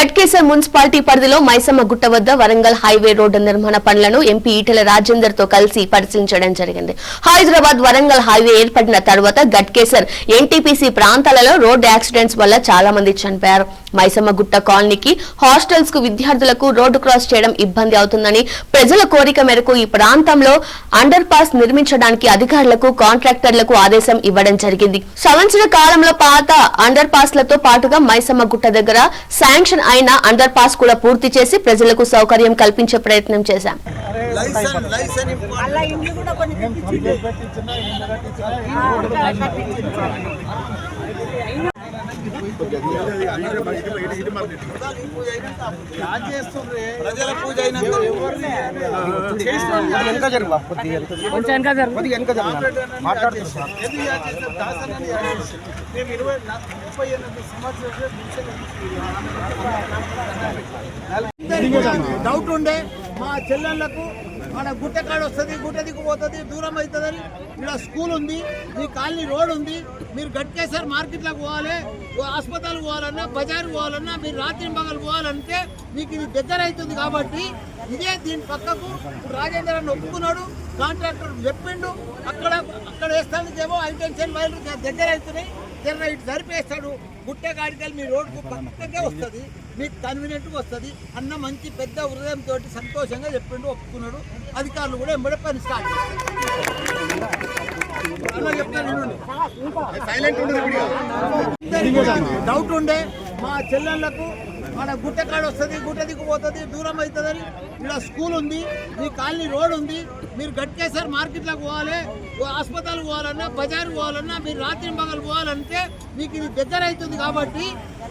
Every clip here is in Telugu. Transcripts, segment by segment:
గట్కేసర్ మున్సిపాలిటీ పరిధిలో మైసమ్మ గుట్ట వద్ద వరంగల్ హైవే రోడ్డు నిర్మాణ పనులను ఎంపీ ఈటెల రాజేందర్తో కలిసి పరిశీలించడం జరిగింది. హైదరాబాద్ వరంగల్ హైవే ఏర్పడిన తర్వాత గట్కేసర్ ఎన్టీపీసీ ప్రాంతాలలో రోడ్డు యాక్సిడెంట్స్ వల్ల చాలా మంది చనిపోయారు. మైసమ్మ గుట్ట కాలనీకి హాస్టల్స్కు విద్యార్థులకు రోడ్డు క్రాస్ చేయడం ఇబ్బంది అవుతుందని ప్రజల కోరిక మేరకు ఈ ప్రాంతంలో అండర్ పాస్ నిర్మించడానికి అధికారులకు కాంట్రాక్టర్లకు ఆదేశం ఇవ్వడం జరిగింది. సంవత్సర కాలంలో పాత అండర్ పాస్లతో పాటుగా మైసమ్మ గుట్ట దగ్గర శాంక్షన్ అయిన అండర్ పాస్ కూడా పూర్తి చేసి ప్రజలకు సౌకర్యం కల్పించే ప్రయత్నం చేశాం. అలా ఇండ్లు కూడా కొన్ని కట్టించిండు. ఆ, కొంచెం మేము ఇరవై ముప్పై ఎనిమిది సంవత్సరాలు డౌట్ ఉండే మా చెల్లెళ్ళకు మన గుట్టకాడ వస్తుంది గుట్ట దిక్కు పోతుంది దూరం అవుతుందని. ఇక్కడ స్కూల్ ఉంది మీ కాలనీ రోడ్ ఉంది. మీరు గట్కేసారి మార్కెట్లకు పోవాలి ఓ హాస్పిటల్ పోవాలన్నా బజార్ పోవాలన్నా మీరు రాత్రి పగలు పోవాలంటే మీకు ఇది దగ్గర అవుతుంది కాబట్టి ఇదే దీని పక్కకు రాజేంద్ర అని ఒప్పుకున్నాడు కాంట్రాక్టర్ చెప్పిండు అక్కడ అక్కడ వేస్తానికేమో ఐటెన్షన్ హైటెన్షన్ దగ్గర అవుతున్నాయి. జర ఇటు సరిపేస్తాడు గుట్టే కాడికెళ్ళి మీ రోడ్కు పక్కకే వస్తుంది మీకు కన్వీనియంట్గా వస్తుంది అన్న మంచి పెద్ద హృదయం తోటి సంతోషంగా చెప్పిండు ఒప్పుకున్నాడు అధికారులు కూడా ఎంబడే పని స్టార్ట్. డౌట్ ఉండే మా చెల్లెళ్ళకు మన గుట్టకాడ వస్తుంది? గుట్ట దిక్కు పోతుంది దూరం అవుతుందని. ఇక్కడ స్కూల్ ఉంది మీ కాలనీ రోడ్ ఉంది. మీరు గట్కేసారి మార్కెట్లకు పోవాలి హాస్పిటల్కి పోవాలన్నా బజార్కి పోవాలన్నా మీరు రాత్రి పగలు పోవాలంటే మీకు ఇది దగ్గర అవుతుంది కాబట్టి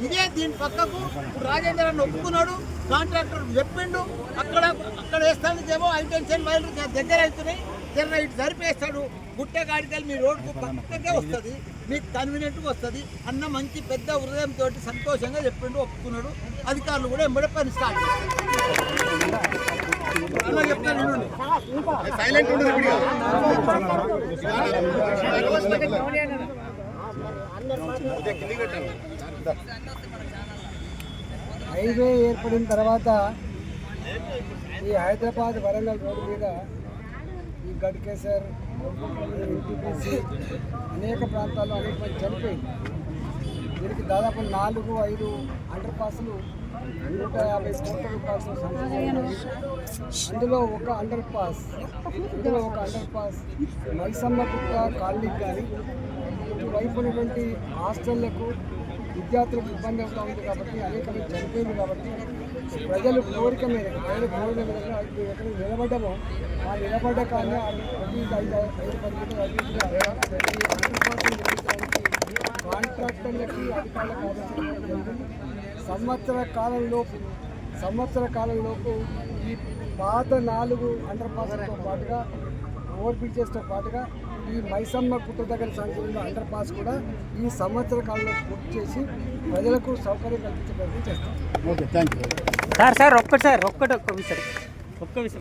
ఇదే దీని పక్కకు ఇప్పుడు రాజేంద్ర ఒప్పుకున్నాడు కాంట్రాక్టర్ చెప్పిండు అక్కడ అక్కడ వేస్తాను ఏమో టెన్షన్ వైర్లు దగ్గర అవుతున్నాయి. జర ఇటు సరిపేస్తాడు గుట్టే కాడికెళ్ళి మీ రోడ్కు పక్కకే వస్తుంది. మీకు కన్వీనియంట్గా వస్తుంది. అన్న మంచి పెద్ద హృదయం తోటి సంతోషంగా చెప్పిండు ఒప్పుకున్నాడు. అధికారులు కూడా ఎంబడే పని స్టార్ట్ వినండి. హైవే ఏర్పడిన తర్వాత ఈ హైదరాబాద్ వరంగల్ రోడ్డు మీద ఈ గడ్కేసర్ అనేక ప్రాంతాల్లో అనేక మంది చనిపోయింది దీనికి దాదాపు నాలుగు ఐదు అండర్ పాస్లు నూట యాభై కోట్ల రూపాయలు సంబంధించినవి. అందులో ఒక అండర్ పాస్ ఇందులో ఒక అండర్ పాస్ మైసమ్మ గుట్ట కాలనీకి కానీ ఇటువైపు ఉన్నటువంటి హాస్టళ్ళకు విద్యార్థులకు ఇబ్బంది అవుతూ ఉంది కాబట్టి అనేక మంది చనిపోయింది కాబట్టి ప్రజలు కోరిక మీద ప్రజలు కోరిక మీద ఎక్కడ నిలబడ్డామో ఆ నిలబడ్డ కానీ అది ఐదు ఐదు పది కాంట్రాక్టర్లకి అధికారులకు సంవత్సర కాలంలోపు సంవత్సర కాలంలోపు ఈ పాత నాలుగు అండర్ పాస్తో పాటుగా ఓవర్ బ్రిడ్జెస్తో పాటుగా ఈ మైసమ్మ గుట్ట దగ్గర సంచలన అండర్ పాస్ కూడా ఈ సంవత్సర కాలంలో పూర్తి చేసి ప్రజలకు సౌకర్యం కల్పించే ప్రయత్నం చేస్తాం. సార్ సార్ ఒక్కటి సార్ ఒక్కటి ఒక్క విషయం ఒక్క విషయం